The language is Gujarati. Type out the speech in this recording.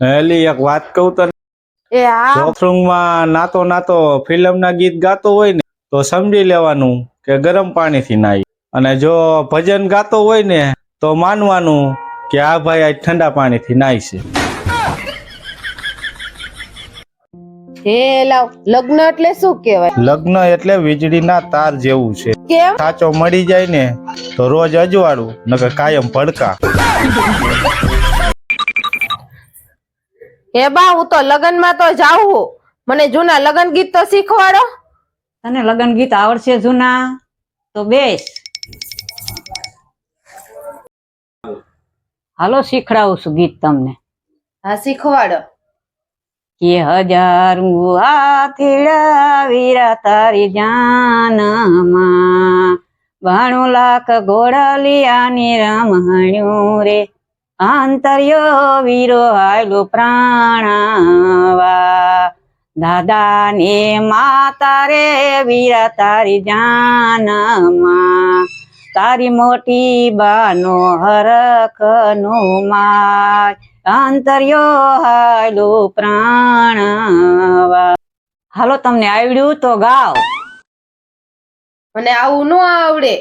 એલી એક વાત કહું તને? એ બાથરૂમમાં નાતો નાતો ફિલ્મના ગીત ગાતો હોય ને તો સમજી લેવાનું કે ગરમ પાણીથી નાહી અને જો ભજન ગાતો હોય ને તો માનવાનું કે આ ભાઈ આજ ઠંડા પાણીથી નાહી છે. હે લાવ લગ્ન એટલે શું કહેવાય? લગ્ન એટલે વીજળીના તાર જેવું છે. સાચો મળી જાય ને તો રોજ અજવાળું નકર કાયમ ભડકા. હે બા હું તો લગનમાં તો જાઉં મને જૂના લગ્ન ગીત તો શીખવાડો. તને લગ્ન ગીત આવડશે જૂના તો બેસ. હાલો શીખડાવું છું ગીત તમને. હા શીખવાડો. કે હજાર હાથીડા વીરા તારી જાનમાં. બાણું લાખ ઘોડલિયાની રમણ્યું રે. આંતર્યો વીરો હાયલો પ્રાણાવા દાદા ને માતા રે વીરા તારી જાનમાં તારી મોટી બાનો હરખ નો માય. આંતર્યો પ્રાણ પ્રાણવા હાલો તમને આવડ્યું તો ગાવ. મને આવું ન આવડે.